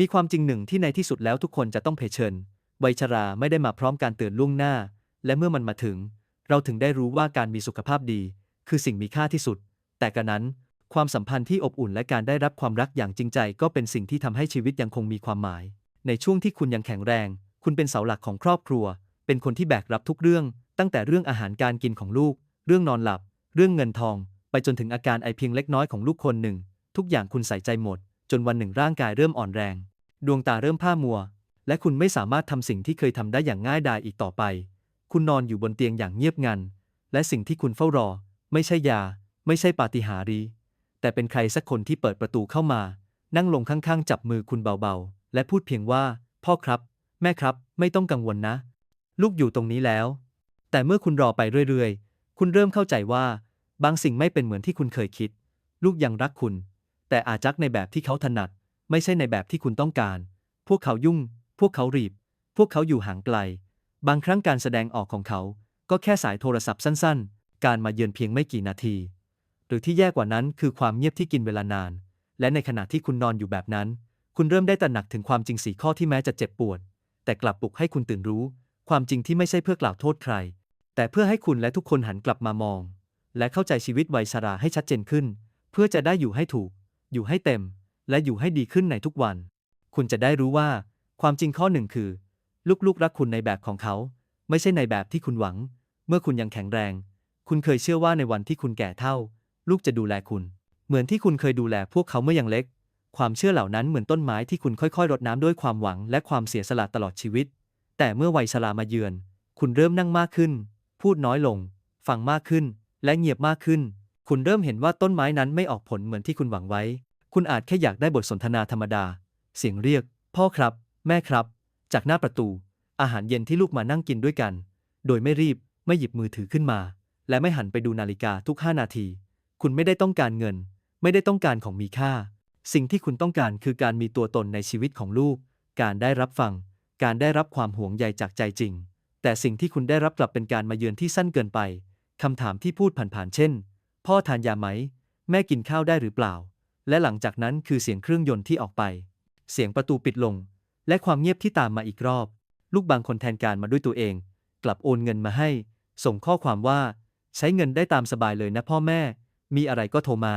มีความจริงหนึ่งที่ในที่สุดแล้วทุกคนจะต้องเผชิญวัยชราไม่ได้มาพร้อมการเตือนล่วงหน้า และเมื่อมันมาถึง เราถึงได้รู้ว่าการมีสุขภาพดี คือสิ่งมีค่าที่สุด แต่กระนั้น ความสัมพันธ์ที่อบอุ่นและการได้รับความรักอย่างจริงใจ ก็เป็นสิ่งที่ทำให้ชีวิตยังคงมีความหมาย ในช่วงที่คุณยังแข็งแรง คุณเป็นเสาหลักของครอบครัว เป็นคนที่แบกรับทุกเรื่อง ตั้งแต่เรื่องอาหารการกินของลูก เรื่องนอนหลับ เรื่องเงินทอง ไปจนถึงอาการไอเพียงเล็กน้อยของลูกคนหนึ่ง ทุกอย่างคุณใส่ใจหมด จนวันหนึ่งร่างกายเริ่มอ่อนแรง ดวงตาเริ่มผ้ามัว และคุณไม่สามารถทำสิ่งที่เคยทำได้อย่างง่ายดายอีกต่อไป คุณนอนอยู่บนเตียงอย่างเงียบงัน และสิ่งที่คุณเฝ้ารอ ไม่ใช่ยา ไม่ใช่ปาฏิหาริย์แต่เป็นใครสักคนที่เปิดประตูเข้ามา นั่งลงข้างๆ จับมือคุณเบาๆ และพูดเพียงว่า พ่อครับ แม่ครับ ไม่ต้องกังวลนะ ลูกอยู่ตรงนี้แล้ว แต่เมื่อคุณรอไปเรื่อยๆ คุณเริ่มเข้าใจว่า บางสิ่งไม่เป็นเหมือนที่คุณเคยคิด ลูกยังรักคุณ แต่อาจักในแบบที่เขาถนัด ไม่ใช่ในแบบที่คุณต้องการ พวกเขายุ่ง พวกเขารีบ พวกเขาอยู่ห่างไกล บางครั้งการแสดงออกของเขา ก็แค่สายโทรศัพท์สั้น ๆ การมาเยือนเพียงไม่กี่นาที หรือที่แย่กว่านั้นคือความเงียบที่กินเวลานาน และในขณะที่คุณนอนอยู่แบบนั้น คุณเริ่มได้ตระหนักถึงความจริงสีข้อที่แม้จะเจ็บปวด แต่กลับปลุกให้คุณตื่นรู้ ความจริงที่ไม่ใช่เพื่อกล่าวโทษใคร แต่เพื่อให้คุณและทุกคนหันกลับมามอง และเข้าใจชีวิตวัยชราให้ชัดเจนขึ้น เพื่อจะได้อยู่ให้ถูก อยู่ให้เต็ม และอยู่ให้ดีขึ้นในทุกวัน คุณจะได้รู้ว่า ความจริงข้อหนึ่งคือ ลูกๆรักคุณในแบบของเขา ไม่ใช่ในแบบที่คุณหวัง เมื่อคุณยังแข็งแรง คุณเคยเชื่อว่าในวันที่คุณแก่เท่า ลูกจะดูแลคุณ เหมือนที่คุณเคยดูแลพวกเขาเมื่อยังเล็ก ความเชื่อเหล่านั้นเหมือนต้นไม้ที่คุณค่อยๆ รดน้ำด้วยความหวังและความเสียสละตลอดชีวิต แต่เมื่อวัยชรามาเยือน คุณเริ่มนั่งมากขึ้น พูดน้อยลง ฟังมากขึ้น และเงียบมากขึ้น คุณเริ่มเห็นว่าต้นไม้นั้นไม่ออกผลเหมือนที่คุณหวังไว้ คุณอาจแค่อยากได้บทสนทนาธรรมดา เสียงเรียก พ่อครับ แม่ครับ จากหน้าประตู อาหารเย็นที่ลูกมานั่งกินด้วยกัน โดยไม่รีบ ไม่หยิบมือถือขึ้นมา และไม่หันไปดูนาฬิกาทุกห้านาที คุณไม่ได้ต้องการเงิน ไม่ได้ต้องการของมีค่า สิ่งที่คุณต้องการคือการมีตัวตนในชีวิตของลูก การได้รับฟัง การได้รับความห่วงใยจากใจจริง แต่สิ่งที่คุณได้รับกลับเป็นการมาเยือนที่สั้นเกินไปคำถามที่พูดผ่านๆเช่น พ่อทานยาไหม แม่กินข้าวได้หรือเปล่า และหลังจากนั้นคือเสียงเครื่องยนต์ที่ออกไป เสียงประตูปิดลง และความเงียบที่ตามมาอีกรอบ ลูกบางคนแทนการมาด้วยตัวเอง กลับโอนเงินมาให้ ส่งข้อความว่า ใช้เงินได้ตามสบายเลยนะพ่อแม่ มีอะไรก็โทรมา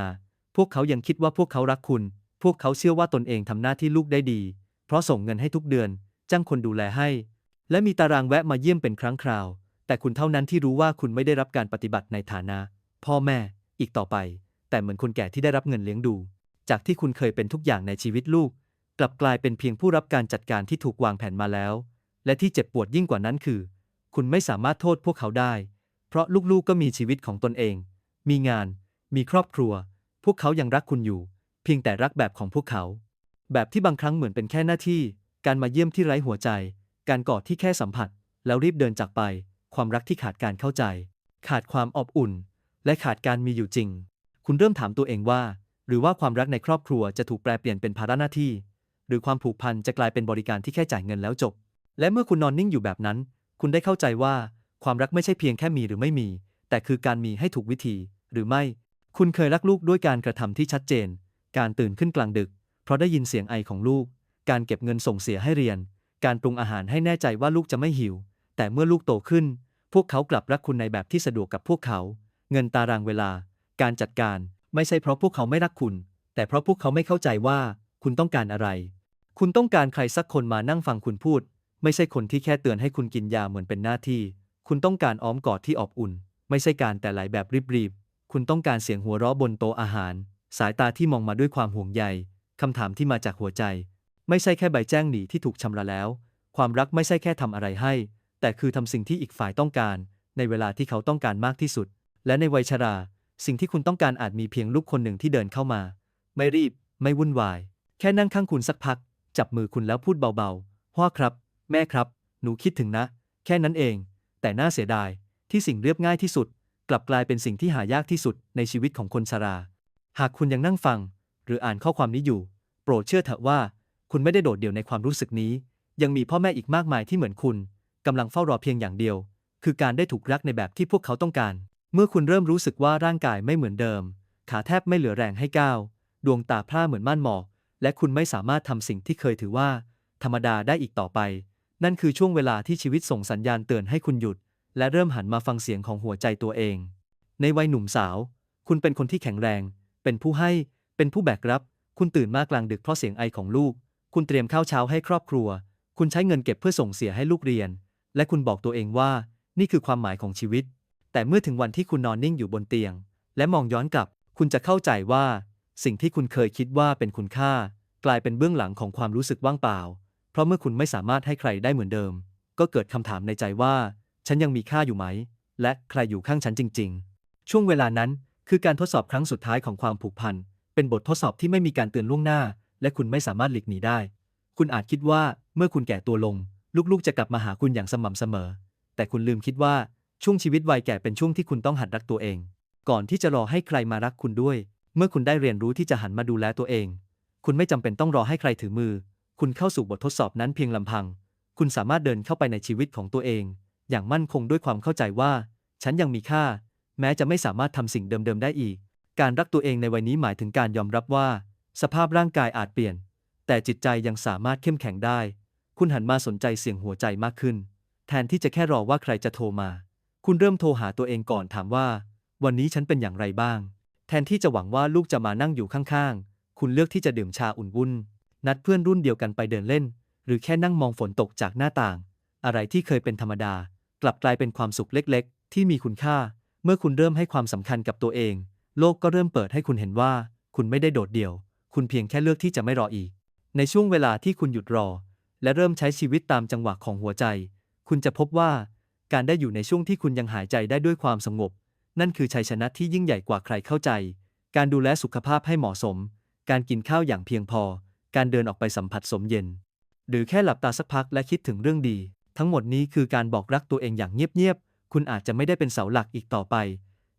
พวกเขายังคิดว่าพวกเขารักคุณ พวกเขาเชื่อว่าตนเองทำหน้าที่ลูกได้ดี เพราะส่งเงินให้ทุกเดือน จ้างคนดูแลให้ และมีตารางแวะมาเยี่ยมเป็นครั้งคราว แต่คุณเท่านั้นที่รู้ว่าคุณไม่ได้รับการปฏิบัติในฐานะ พ่อแม่ อีกต่อไป แต่เหมือนคนแก่ที่ได้รับเงินเลี้ยงดู จากที่คุณเคยเป็นทุกอย่างในชีวิตลูก กลับกลายเป็นเพียงผู้รับการจัดการที่ถูกวางแผนมาแล้ว และที่เจ็บปวดยิ่งกว่านั้นคือ คุณไม่สามารถโทษพวกเขาได้ เพราะลูกๆก็มีชีวิตของตนเอง มีงาน มีครอบครัว พวกเขายังรักคุณอยู่ เพียงแต่รักแบบของพวกเขา แบบที่บางครั้งเหมือนเป็นแค่หน้าที่ การมาเยี่ยมที่ไร้หัวใจ การกอดที่แค่สัมผัส แล้วรีบเดินจากไป ความรักที่ขาดการเข้าใจ ขาดความอบอุ่น และขาดการมีอยู่จริง คุณเริ่มถามตัวเองว่า หรือว่าความรักในครอบครัวจะถูกแปลเปลี่ยนเป็นภาระหน้าที่ หรือความผูกพันจะกลายเป็นบริการที่แค่จ่ายเงินแล้วจบ และเมื่อคุณนอนนิ่งอยู่แบบนั้น คุณได้เข้าใจว่าความรักไม่ใช่เพียงแค่มีหรือไม่มี แต่คือการมีให้ถูกวิธี หรือไม่ คุณเคยรักลูกด้วยการกระทำที่ชัดเจน การตื่นขึ้นกลางดึก เพราะได้ยินเสียงไอของลูก การเก็บเงินส่งเสียให้เรียน การปรุงอาหารให้แน่ใจว่าลูกจะไม่หิว แต่เมื่อลูกโตขึ้น พวกเขากลับรักคุณในแบบที่สะดวกกับพวกเขา เงินตารางเวลา การจัดการ ไม่ใช่เพราะพวกเขาไม่รักคุณ แต่เพราะพวกเขาไม่เข้าใจว่าคุณต้องการอะไร คุณต้องการใครสักคนมานั่งฟังคุณพูด ไม่ใช่คนที่แค่เตือนให้คุณกินยาเหมือนเป็นหน้าที่ คุณต้องการอ้อมกอดที่อบอุ่น ไม่ใช่การแต่หลายแบบรีบๆ คุณต้องการเสียงหัวเราะบนโต๊ะอาหาร สายตาที่มองมาด้วยความห่วงใยคำถามที่มาจากหัวใจ ไม่ใช่แค่ใบแจ้งหนีที่ถูกชำระแล้ว ความรักไม่ใช่แค่ทำอะไรให้ แต่คือทำสิ่งที่อีกฝ่ายต้องการ ในเวลาที่เขาต้องการมากที่สุด และในวัยชรา สิ่งที่คุณต้องการอาจมีเพียงลูกคนหนึ่งที่เดินเข้ามา ไม่รีบ ไม่วุ่นวาย แค่นั่งข้างคุณสักพัก จับมือคุณแล้วพูดเบาๆพ่อครับ แม่ครับ หนูคิดถึงนะ แค่นั้นเอง แต่น่าเสียดาย ที่สิ่งเรียบง่ายที่สุด กลับกลายเป็นสิ่งที่หายากที่สุดในชีวิตของคนชรา หากคุณยังนั่งฟัง หรืออ่านข้อความนี้อยู่ โปรดเชื่อเถอะว่า คุณไม่ได้โดดเดี่ยวในความรู้สึกนี้ ยังมีพ่อแม่อีกมากมายที่เหมือนคุณกำลังเฝ้ารอเพียงอย่างเดียว คือการได้ถูกรักในแบบที่พวกเขาต้องการ เมื่อคุณเริ่มรู้สึกว่าร่างกายไม่เหมือนเดิม ขาแทบไม่เหลือแรงให้ก้าว ดวงตาพร่าเหมือนม่านหมอก และคุณไม่สามารถทำสิ่งที่เคยถือว่า ธรรมดาได้อีกต่อไป นั่นคือช่วงเวลาที่ชีวิตส่งสัญญาณเตือนให้คุณหยุด และเริ่มหันมาฟังเสียงของหัวใจตัวเอง ในวัยหนุ่มสาว คุณเป็นคนที่แข็งแรง เป็นผู้ให้ เป็นผู้แบกรับ คุณตื่นมากลางดึกเพราะเสียงไอของลูก คุณเตรียมข้าวเช้าให้ครอบครัว คุณใช้เงินเก็บเพื่อส่งเสียให้ลูกเรียน และคุณบอกตัวเองว่า นี่คือความหมายของชีวิต แต่เมื่อถึงวันที่คุณนอนนิ่งอยู่บนเตียง และมองย้อนกลับ คุณจะเข้าใจว่า สิ่งที่คุณเคยคิดว่าเป็นคุณค่า กลายเป็นเบื้องหลังของความรู้สึกว่างเปล่า เพราะเมื่อคุณไม่สามารถให้ใครได้เหมือนเดิม ก็เกิดคำถามในใจว่า ฉันยังมีค่าอยู่ไหม และใครอยู่ข้างฉันจริง ๆ ช่วงเวลานั้นคือการทดสอบครั้งสุดท้ายของความผูกพัน เป็นบททดสอบที่ไม่มีการเตือนล่วงหน้า และคุณไม่สามารถหลีกหนีได้ คุณอาจคิดว่าเมื่อคุณแก่ตัวลง ลูกๆจะกลับมาหาคุณอย่างสม่ำเสมอ แต่คุณลืมคิดว่า ช่วงชีวิตวัยแก่เป็นช่วงที่คุณต้องหัดรักตัวเอง ก่อนที่จะรอให้ใครมารักคุณด้วย เมื่อคุณได้เรียนรู้ที่จะหันมาดูแลตัวเอง คุณไม่จำเป็นต้องรอให้ใครถือมือ คุณเข้าสู่บททดสอบนั้นเพียงลำพัง คุณสามารถเดินเข้าไปในชีวิตของตัวเอง อย่างมั่นคงด้วยความเข้าใจว่า ฉันยังมีค่า แม้จะไม่สามารถทำสิ่งเดิมๆได้อีก การรักตัวเองในวัยนี้หมายถึงการยอมรับว่า สภาพร่างกายอาจเปลี่ยน แต่จิตใจยังสามารถเข้มแข็งได้ คุณหันมาสนใจเสียงหัวใจมากขึ้น แทนที่จะแค่รอว่าใครจะโทรมา คุณเริ่มโทรหาตัวเองก่อนถามว่า วันนี้ฉันเป็นอย่างไรบ้าง แทนที่จะหวังว่าลูกจะมานั่งอยู่ข้างๆ คุณเลือกที่จะดื่มชาอุ่นวุ่น นัดเพื่อนรุ่นเดียวกันไปเดินเล่น หรือแค่นั่งมองฝนตกจากหน้าต่าง อะไรที่เคยเป็นธรรมดา กลับกลายเป็นความสุขเล็กๆ ที่มีคุณค่า เมื่อคุณเริ่มให้ความสำคัญกับตัวเอง โลกก็เริ่มเปิดให้คุณเห็นว่า คุณไม่ได้โดดเดี่ยว คุณเพียงแค่เลือกที่จะไม่รออีก ในช่วงเวลาที่คุณหยุดรอ และเริ่มใช้ชีวิตตามจังหวะของหัวใจ คุณจะพบว่า การได้อยู่ในช่วงที่คุณยังหายใจได้ด้วยความสงบ นั่นคือชัยชนะที่ยิ่งใหญ่กว่าใครเข้าใจ การดูแลสุขภาพให้เหมาะสม การกินข้าวอย่างเพียงพอ การเดินออกไปสัมผัสสมเย็น หรือแค่หลับตาสักพักและคิดถึงเรื่องดี ทั้งหมดนี้คือการบอกรักตัวเองอย่างเงียบๆ คุณอาจจะไม่ได้เป็นเสาหลักอีกต่อไป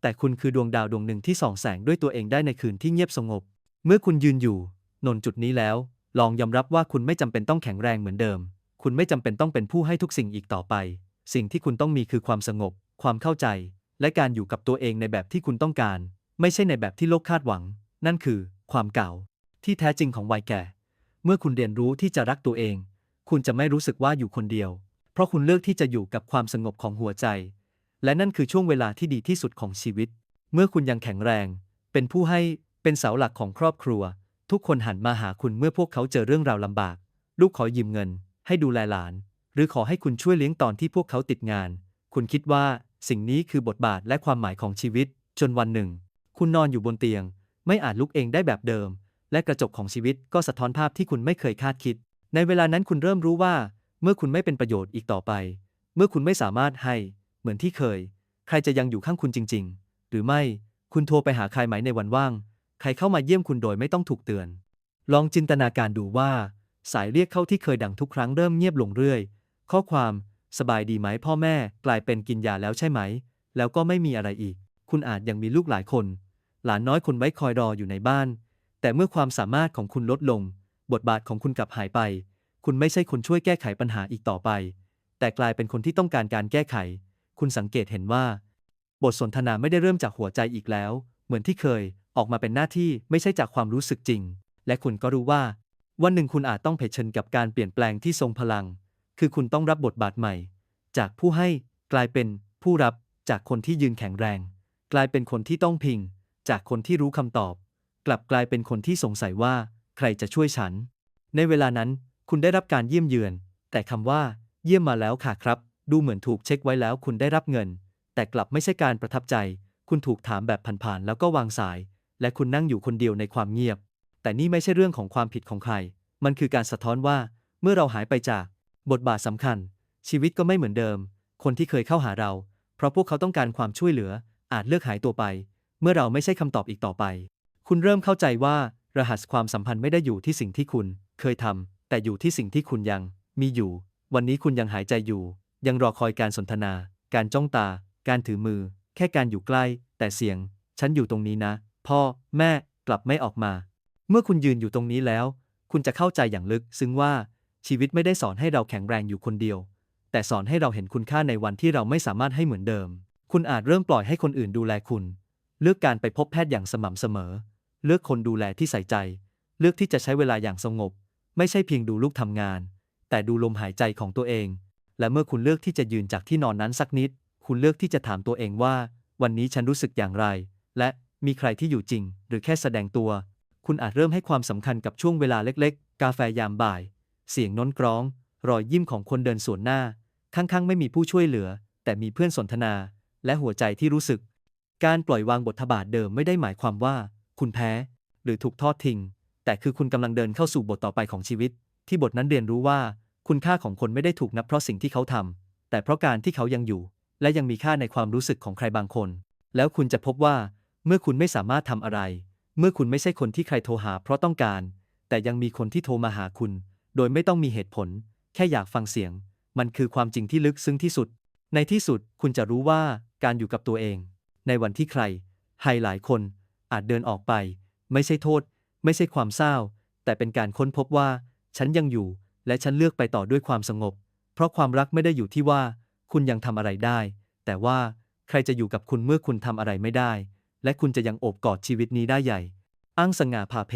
แต่คุณคือดวงดาวดวงหนึ่งที่ส่องแสงด้วยตัวเองได้ในคืนที่เงียบสงบ เมื่อคุณยืนอยู่ นนจุดนี้แล้ว ลองยอมรับว่าคุณไม่จำเป็นต้องแข็งแรงเหมือนเดิม คุณไม่จำเป็นต้องเป็นผู้ให้ทุกสิ่งอีกต่อไป สิ่งที่คุณต้องมีคือความสงบ ความเข้าใจ และการอยู่กับตัวเองในแบบที่คุณต้องการ ไม่ใช่ในแบบที่โลกคาดหวัง นั่นคือ ความเก่า ที่แท้จริงของวัยแก่ เมื่อคุณเรียนรู้ที่จะรักตัวเอง คุณจะไม่รู้สึกว่าอยู่คนเดียว เพราะคุณเลือกที่จะอยู่กับความสงบของหัวใจ และนั่นคือช่วงเวลาที่ดีที่สุดของชีวิต เมื่อคุณยังแข็งแรง เป็นผู้ให้เป็นเสาหลักของครอบครัว ทุกคนหันมาหาคุณเมื่อพวกเขาเจอเรื่องราวลำบาก ลูกขอยืมเงิน ให้ดูแลหลาน หรือขอให้คุณช่วยเลี้ยงตอนที่พวกเขาติดงาน คุณคิดว่าสิ่งนี้คือบทบาทและความหมายของชีวิต จนวันหนึ่ง คุณนอนอยู่บนเตียง ไม่อาจลุกเองได้แบบเดิม และกระจกของชีวิตก็สะท้อนภาพที่คุณไม่เคยคาดคิด ในเวลานั้นคุณเริ่มรู้ว่า เมื่อคุณไม่เป็นประโยชน์อีกต่อไป เมื่อคุณไม่สามารถให้ เหมือนที่เคย ใครจะยังอยู่ข้างคุณจริง ๆ หรือไม่คุณโทรไปหาใครไหมในวันว่าง ใครเข้ามาเยี่ยมคุณโดยไม่ต้องถูกเตือน ลองจินตนาการดูว่า สายเรียกเข้าที่เคยดังทุกครั้งเริ่มเงียบลงเรื่อย ข้อความ สบายดีไหมพ่อแม่กลายเป็นกินยาแล้วใช่ไหม แล้วก็ไม่มีอะไรอีก คุณอาจยังมีลูกหลายคน หลานน้อยคนไว้คอยรออยู่ในบ้าน แต่เมื่อความสามารถของคุณลดลง บทบาทของคุณกลับหายไป คุณไม่ใช่คนช่วยแก้ไขปัญหาอีกต่อไป แต่กลายเป็นคนที่ต้องการการแก้ไข คุณสังเกตเห็นว่า บทสนทนาไม่ได้เริ่มจากหัวใจอีกแล้ว เหมือนที่เคยออกมาเป็นหน้าที่ไม่ใช่จากความรู้สึกจริง และคุณก็รู้ว่า วันหนึ่งคุณอาจต้องเผชิญกับการเปลี่ยนแปลงที่ทรงพลัง คือคุณต้องรับบทบาทใหม่ จากผู้ให้กลายเป็นผู้รับจากคนที่ยืนแข็งแรง กลายเป็นคนที่ต้องพิง จากคนที่รู้คำตอบ กลับกลายเป็นคนที่สงสัยว่า ใครจะช่วยฉัน ในเวลานั้นคุณได้รับการเยี่ยมเยือน แต่คำว่า เยี่ยมมาแล้วค่ะครับ ดูเหมือนถูกเช็คไว้แล้วคุณได้รับเงิน แต่กลับไม่ใช่การประทับใจ คุณถูกถามแบบผ่านๆแล้วก็วางสาย และคุณนั่งอยู่คนเดียวในความเงียบ แต่นี่ไม่ใช่เรื่องของความผิดของใคร มันคือการสะท้อนว่า เมื่อเราหายไปจาก บทบาทสำคัญ ชีวิตก็ไม่เหมือนเดิม คนที่เคยเข้าหาเรา เพราะพวกเขาต้องการความช่วยเหลือ อาจเลือกหายตัวไป เมื่อเราไม่ใช่คำตอบอีกต่อไป คุณเริ่มเข้าใจว่า รหัสความสัมพันธ์ไม่ได้อยู่ที่สิ่งที่คุณ เคยทำแต่อยู่ที่สิ่งที่คุณยัง มีอยู่ วันนี้คุณยังหายใจอยู่ ยังรอคอยการสนทนา การจ้องตา การถือมือ แค่การอยู่ใกล้ แต่เสียง ฉันอยู่ตรงนี้นะ พ่อ แม่ กลับไม่ออกมา เมื่อคุณยืนอยู่ตรงนี้แล้ว คุณจะเข้าใจอย่างลึกซึ้งว่า ชีวิตไม่ได้สอนให้เราแข็งแรงอยู่คนเดียว แต่สอนให้เราเห็นคุณค่าในวันที่เราไม่สามารถให้เหมือนเดิม คุณอาจเริ่มปล่อยให้คนอื่นดูแลคุณ เลือกการไปพบแพทย์อย่างสม่ำเสมอ เลือกคนดูแลที่ใส่ใจ เลือกที่จะใช้เวลาอย่างสงบ ไม่ใช่เพียงดูลูกทำงาน แต่ดูลมหายใจของตัวเอง และเมื่อคุณเลือกที่จะยืนจากที่นอนนั้นสักนิด คุณเลือกที่จะถามตัวเองว่า วันนี้ฉันรู้สึกอย่างไร และมีใครที่อยู่จริง หรือแค่แสดงตัว คุณอาจเริ่มให้ความสำคัญกับช่วงเวลาเล็ก ๆ กาแฟยามบ่าย เสียงน้นกร้อง รอยยิ้มของคนเดินสวนหน้า ข้างๆ ไม่มีผู้ช่วยเหลือ แต่มีเพื่อนสนทนา และหัวใจที่รู้สึก การปล่อยวางบทบาทเดิมไม่ได้หมายความว่า คุณแพ้ หรือถูกทอดทิ้ง แต่คือคุณกำลังเดินเข้าสู่บทต่อไปของชีวิต ที่บทนั้นเรียนรู้ว่า คุณค่าของคนไม่ได้ถูกนับเพราะสิ่งที่เขาทำแต่เพราะการที่เขายังอยู่ และยังมีค่าในความรู้สึกของใครบางคน แล้วคุณจะพบว่า เมื่อคุณไม่สามารถทำอะไร เมื่อคุณไม่ใช่คนที่ใครโทรหา เพราะต้องการ แต่ยังมีคนที่โทรมาหาคุณ โดยไม่ต้องมีเหตุผล แค่อยากฟังเสียง มันคือความจริงที่ลึกซึ้งที่สุด ในที่สุดคุณจะรู้ว่าการอยู่กับตัวเอง ในวันที่ใครให้หลายคนอาจเดินออกไป ไม่ใช่โทษ ไม่ใช่ความเศร้า แต่เป็นการค้นพบว่า ฉันยังอยู่ และฉันเลือกไปต่อด้วยความสงบ เพราะความรักไม่ได้อยู่ที่ว่า คุณยังทำอะไรได้ แต่ว่าใครจะอยู่กับคุณเมื่อคุณทำอะไรไม่ได้ และคุณจะยังโอบกอดชีวิตนี้ได้ใหญ่ อ้างสง่าผ่าเผ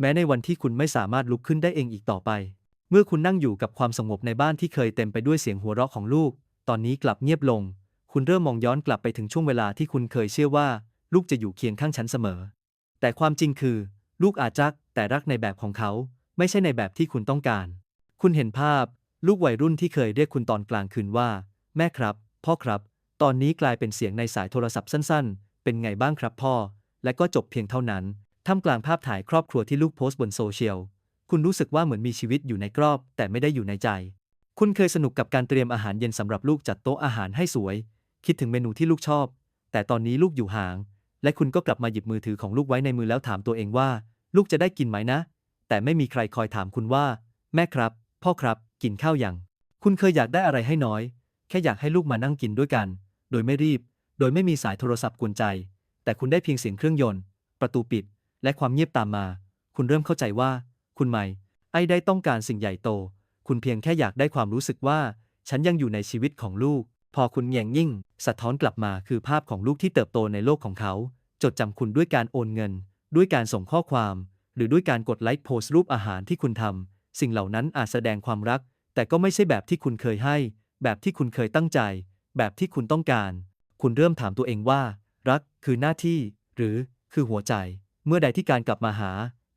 แม้ในวันที่คุณไม่สามารถลุกขึ้นได้เองอีกต่อไป เมื่อคุณนั่งอยู่กับความสงบในบ้านที่เคยเต็มไปด้วยเสียงหัวเราะของลูก ตอนนี้กลับเงียบลง คุณเริ่มมองย้อนกลับไปถึงช่วงเวลาที่คุณเคยเชื่อว่า ลูกจะอยู่เคียงข้างฉันเสมอ แต่ความจริงคือ ลูกอาจรักแต่รักในแบบของเขา ไม่ใช่ในแบบที่คุณต้องการ คุณเห็นภาพ ลูกวัยรุ่นที่เคยเรียกคุณตอนกลางคืนว่า แม่ครับ พ่อครับ ตอนนี้กลายเป็นเสียงในสายโทรศัพท์สั้น ๆ เป็นไงบ้างครับพ่อ และก็จบเพียงเท่านั้น ท่ามกลางภาพถ่ายครอบครัวที่ลูกโพสต์บนโซเชียล คุณรู้สึกว่าเหมือนมีชีวิตอยู่ในกรอบ แต่ไม่ได้อยู่ในใจ คุณเคยสนุกกับการเตรียมอาหารเย็นสำหรับลูกจัดโต๊ะอาหารให้สวย คิดถึงเมนูที่ลูกชอบ แต่ตอนนี้ลูกอยู่ห่าง และคุณก็กลับมาหยิบมือถือของลูกไว้ในมือแล้วถามตัวเองว่า ลูกจะได้กินไหมนะ แต่ไม่มีใครคอยถามคุณว่า แม่ครับ พ่อครับ กินข้าวยัง คุณเคยอยากได้อะไรให้น้อย แค่อยากให้ลูกมานั่งกินด้วยกัน โดยไม่รีบ โดยไม่มีสายโทรศัพท์กวนใจ แต่คุณได้เพียงเสียงเครื่องยนต์ ประตูปิด และความเงียบตามมา คุณเริ่มเข้าใจว่า คุณไม่ไอ้ได้ต้องการสิ่งใหญ่โต คุณเพียงแค่อยากได้ความรู้สึกว่า ฉันยังอยู่ในชีวิตของลูก พอคุณแยงยิ่ง สะท้อนกลับมาคือภาพของลูกที่เติบโตในโลกของเขา จดจำคุณด้วยการโอนเงิน ด้วยการส่งข้อความ หรือด้วยการกดไลค์โพสต์รูปอาหารที่คุณทำสิ่งเหล่านั้นอาจแสดงความรัก แต่ก็ไม่ใช่แบบที่คุณเคยให้ แบบที่คุณเคยตั้งใจ แบบที่คุณต้องการ คุณเริ่มถามตัวเองว่า รักคือหน้าที่ หรือคือหัวใจ เมื่อใดที่การกลับมาหา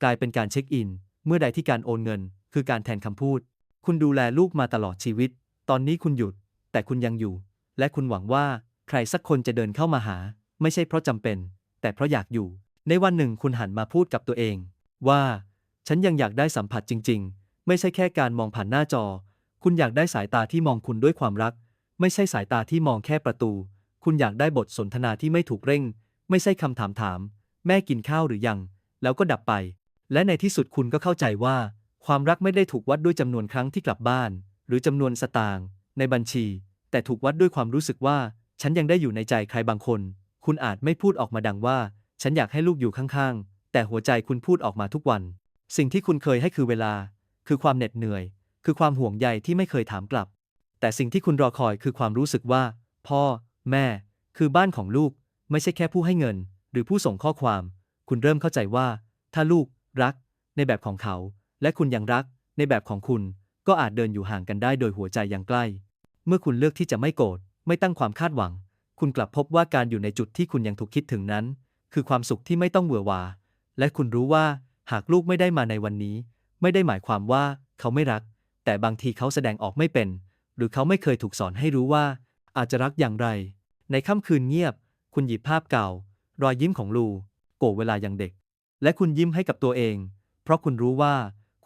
กลายเป็นการเช็คอิน เมื่อใดที่การโอนเงิน คือการแทนคำพูด คุณดูแลลูกมาตลอดชีวิต ตอนนี้คุณหยุด แต่คุณยังอยู่ และคุณหวังว่าใครสักคนจะเดินเข้ามาหา ไม่ใช่เพราะจำเป็น แต่เพราะอยากอยู่ ในวันหนึ่งคุณหันมาพูดกับตัวเอง ว่า ฉันยังอยากได้สัมผัสจริง ๆ ไม่ใช่แค่การมองผ่านหน้าจอ คุณอยากได้สายตาที่มองคุณด้วยความรัก ไม่ใช่สายตาที่มองแค่ประตู คุณอยากได้บทสนทนาที่ไม่ถูกเร่ง ไม่ใช่คำถามถาม แม่กินข้าวหรือยัง แล้วก็ดับไป และในที่สุดคุณก็เข้าใจว่า ความรักไม่ได้ถูกวัดด้วยจำนวนครั้งที่กลับบ้าน หรือจำนวนสตางค์ในบัญชี แต่ถูกวัดด้วยความรู้สึกว่า ฉันยังได้อยู่ในใจใครบางคน คุณอาจไม่พูดออกมาดังว่า ฉันอยากให้ลูกอยู่ข้างๆ แต่หัวใจคุณพูดออกมาทุกวัน สิ่งที่คุณเคยให้คือเวลา คือความเหน็ดเหนื่อย คือความห่วงใยที่ไม่เคยถามกลับ แต่สิ่งที่คุณรอคอยคือความรู้สึกว่า พ่อ แม่ คือบ้านของลูก ไม่ใช่แค่ผู้ให้เงิน หรือผู้ส่งข้อความ คุณเริ่มเข้าใจว่า ถ้าลูกรัก ในแบบของเขา และคุณยังรัก ในแบบของคุณ ก็อาจเดินอยู่ห่างกันได้โดยหัวใจยังใกล้ เมื่อคุณเลือกที่จะไม่โกรธไม่ตั้งความคาดหวัง คุณกลับพบว่าการอยู่ในจุดที่คุณยังถูกคิดถึงนั้น คือความสุขที่ไม่ต้องเบื่อวา และคุณรู้ว่าหากลูกไม่ได้มาในวันนี้ ไม่ได้หมายความว่าเขาไม่รัก แต่บางทีเขาแสดงออกไม่เป็น หรือเขาไม่เคยถูกสอนให้รู้ว่า อาจจะรักอย่างไร ในค่ำคืนเงียบ คุณหยิบภาพเก่า รอยยิ้มของลูโกเวลายังเด็ก และคุณยิ้มให้กับตัวเอง เพราะคุณรู้ว่า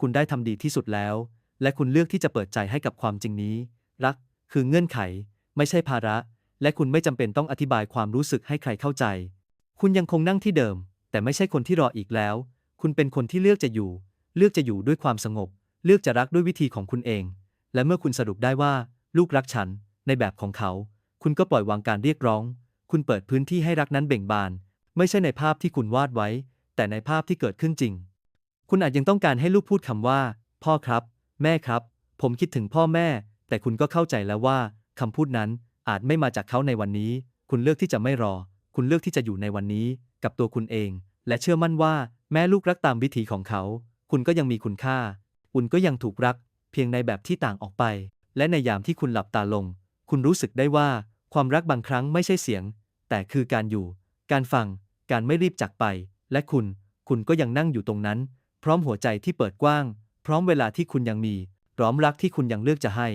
คุณได้ทำดีที่สุดแล้ว และคุณเลือกที่จะเปิดใจให้กับความจริงนี้ รัก คือเงื่อนไข ไม่ใช่ภาระ และคุณไม่จำเป็นต้องอธิบายความรู้สึกให้ใครเข้าใจ คุณยังคงนั่งที่เดิม แต่ไม่ใช่คนที่รออีกแล้ว คุณเป็นคนที่เลือกจะอยู่ เลือกจะอยู่ด้วยความสงบ เลือกจะรักด้วยวิธีของคุณเอง และเมื่อคุณสรุปได้ว่า ลูกรักฉัน ในแบบของเขา คุณก็ปล่อยวางการเรียกร้อง คุณเปิดพื้นที่ให้รักนั้นเบ่งบาน ไม่ใช่ในภาพที่คุณวาดไว้ แต่ในภาพที่เกิดขึ้นจริง คุณอาจยังต้องการให้ลูกพูดคำว่า พ่อครับ แม่ครับ ผมคิดถึงพ่อแม่ แต่คุณก็เข้าใจแล้วว่าคำพูดนั้นอาจไม่มาจากเขาในวันนี้ คุณเลือกที่จะไม่รอ คุณเลือกที่จะอยู่ในวันนี้ กับตัวคุณเอง และเชื่อมั่นว่าแม้ลูกรักตามวิถีของเขา คุณก็ยังมีคุณค่า คุณก็ยังถูกรัก เพียงในแบบที่ต่างออกไป และในยามที่คุณหลับตาลง คุณรู้สึกได้ว่าความรักบางครั้งไม่ใช่เสียง แต่คือการอยู่ การฟัง การไม่รีบจากไป และคุณ คุณก็ยังนั่งอยู่ตรงนั้น พร้อมหัวใจที่เปิดกว้าง พร้อมเวลาที่คุณยังมีพร้อมรักที่คุณยังเลือกจะให้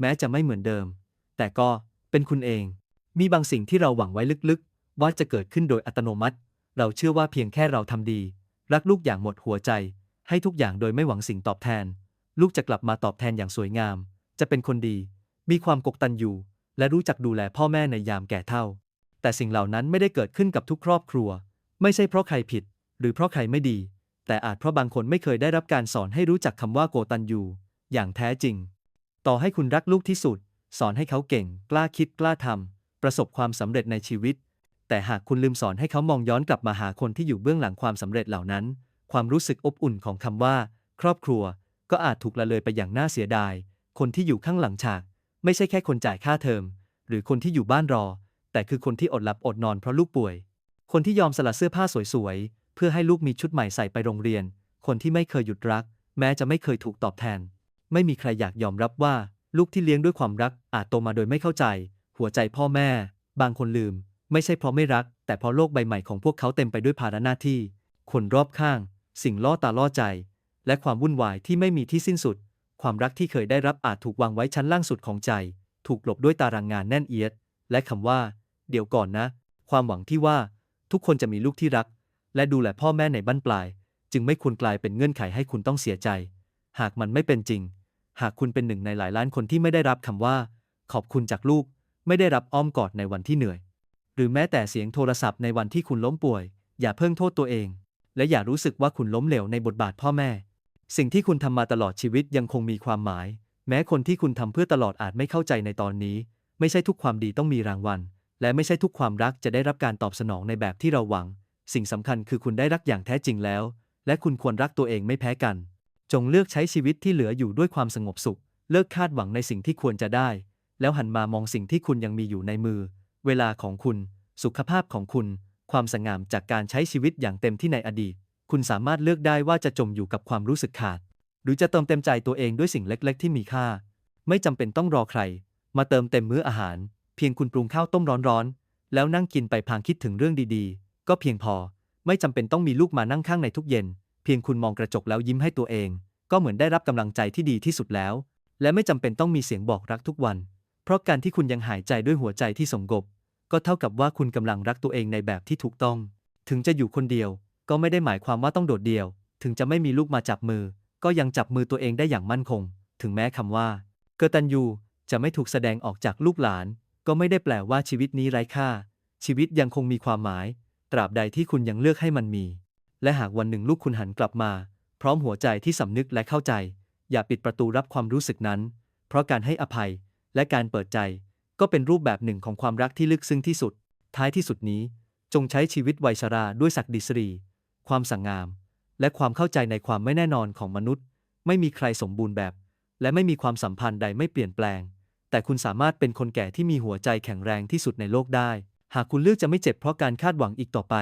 แม้จะไม่เหมือนเดิม แต่ก็เป็นคุณเอง มีบางสิ่งที่เราหวังไว้ลึกๆ ว่าจะเกิดขึ้นโดยอัตโนมัติ เราเชื่อว่าเพียงแค่เราทำดี รักลูกอย่างหมดหัวใจ ให้ทุกอย่างโดยไม่หวังสิ่งตอบแทน ลูกจะกลับมาตอบแทนอย่างสวยงาม จะเป็นคนดี มีความกตัญญูและรู้จักดูแลพ่อแม่ในยามแก่เฒ่า แต่สิ่งเหล่านั้นไม่ได้เกิดขึ้นกับทุกครอบครัว ไม่ใช่เพราะใครผิด หรือเพราะใครไม่ดี แต่อาจเพราะบางคนไม่เคยได้รับการสอนให้รู้จักคำว่าโกตัญญูอย่างแท้จริง ต่อให้คุณรักลูกที่สุด สอนให้เขาเก่ง กล้าคิดกล้าทำประสบความสำเร็จในชีวิต แต่หากคุณลืมสอนให้เขามองย้อนกลับมาหาคนที่อยู่เบื้องหลังความสำเร็จเหล่านั้น ความรู้สึกอบอุ่นของคำว่า ครอบครัว ก็อาจถูกละเลยไปอย่างน่าเสียดาย คนที่อยู่ข้างหลังฉาก ไม่ใช่แค่คนจ่ายค่าเทอม หรือคนที่อยู่บ้านรอ แต่คือคนที่อดหลับอดนอนเพราะลูกป่วย คนที่ยอมสละเสื้อผ้าสวยๆ เพื่อให้ลูกมีชุดใหม่ใส่ไปโรงเรียน คนที่ไม่เคยหยุดรัก แม้จะไม่เคยถูกตอบแทน ไม่มีใครอยากยอมรับว่าลูกที่เลี้ยงด้วยความรักอาจโตมาโดยไม่เข้าใจ หัวใจพ่อแม่ บางคนลืม ไม่ใช่เพราะไม่รัก แต่เพราะโลกใบใหม่ของพวกเขาเต็มไปด้วยภาระหน้าที่ คนรอบข้าง สิ่งล่อตาล่อใจ และความวุ่นวายที่ไม่มีที่สิ้นสุด ความรักที่เคยได้รับอาจถูกวางไว้ชั้นล่างสุดของใจ ถูกกลบด้วยตารางงานแน่นเอียด และคำว่า เดี๋ยวก่อนนะ ความหวังที่ว่าทุกคนจะมีลูกที่รัก และดูแลพ่อแม่ในบ้านปลาย จึงไม่ควรกลายเป็นเงื่อนไขให้คุณต้องเสียใจ หากมันไม่เป็นจริง หากคุณเป็นหนึ่งในหลายล้านคนที่ไม่ได้รับคำว่า ขอบคุณจากลูก ไม่ได้รับอ้อมกอดในวันที่เหนื่อย หรือแม้แต่เสียงโทรศัพท์ในวันที่คุณล้มป่วย อย่าเพิ่งโทษตัวเอง และอย่ารู้สึกว่าคุณล้มเหลวในบทบาทพ่อแม่ สิ่งที่คุณทำมาตลอดชีวิตยังคงมีความหมาย แม้คนที่คุณทำเพื่อตลอดอาจไม่เข้าใจในตอนนี้ ไม่ใช่ทุกความดีต้องมีรางวัล และไม่ใช่ทุกความรักจะได้รับการตอบสนองในแบบที่เราหวัง สิ่งสำคัญคือคุณได้รักอย่างแท้จริงแล้ว และคุณควรรักตัวเองไม่แพ้กัน จงเลือกใช้ชีวิตที่เหลืออยู่ด้วยความสงบสุข เลิกคาดหวังในสิ่งที่ควรจะได้ แล้วหันมามองสิ่งที่คุณยังมีอยู่ในมือ เวลาของคุณ สุขภาพของคุณ ความสง่ามจากการใช้ชีวิตอย่างเต็มที่ในอดีต คุณสามารถเลือกได้ว่าจะจมอยู่กับความรู้สึกขาด หรือจะเติมเต็มใจตัวเองด้วยสิ่งเล็ก ๆ ที่มีค่า ไม่จำเป็นต้องรอใคร มาเติมเต็มมื้ออาหาร พียงคุณปรุงข้าวต้มร้อนๆ แล้วนั่งกินไปพลางคิดถึงเรื่องดีๆ ก็เพียงพอ ไม่จำเป็นต้องมีลูกมานั่งข้างในทุกเย็น เพียงคุณมองกระจกแล้วยิ้มให้ตัวเอง ก็เหมือนได้รับกำลังใจที่ดีที่สุดแล้ว และไม่จำเป็นต้องมีเสียงบอกรักทุกวัน เพราะการที่คุณยังหายใจด้วยหัวใจที่สงบ ก็เท่ากับว่าคุณกำลังรักตัวเองในแบบที่ถูกต้อง ถึงจะอยู่คนเดียว ก็ไม่ได้หมายความว่าต้องโดดเดี่ยว ถึงจะไม่มีลูกมาจับมือ ก็ยังจับมือตัวเองได้อย่างมั่นคง ถึงแม้คำว่าเกตันยูจะไม่ถูกแสดงออกจากลูกหลาน ก็ไม่ได้แปลว่าชีวิตนี้ไร้ค่า ชีวิตยังคงมีความหมาย ตราบใดที่คุณยังเลือกให้มันมี และหากวันหนึ่งลูกคุณหันกลับมา พร้อมหัวใจที่สำนึกและเข้าใจ อย่าปิดประตูรับความรู้สึกนั้น เพราะการให้อภัยและการเปิดใจ ก็เป็นรูปแบบหนึ่งของความรักที่ลึกซึ้งที่สุด ท้ายที่สุดนี้ จงใช้ชีวิตวัยชราด้วยศักดิสรี ความสั่งงาม และความเข้าใจในความไม่แน่นอนของมนุษย์ ไม่มีใครสมบูรณ์แบบ และไม่มีความสัมพันธ์ใดไม่เปลี่ยนแปลง แต่คุณสามารถเป็นคนแก่ที่มีหัวใจแข็งแรงที่สุดในโลกได้ หากคุณเลือกจะไม่เจ็บเพราะการคาดหวังอีกต่อไป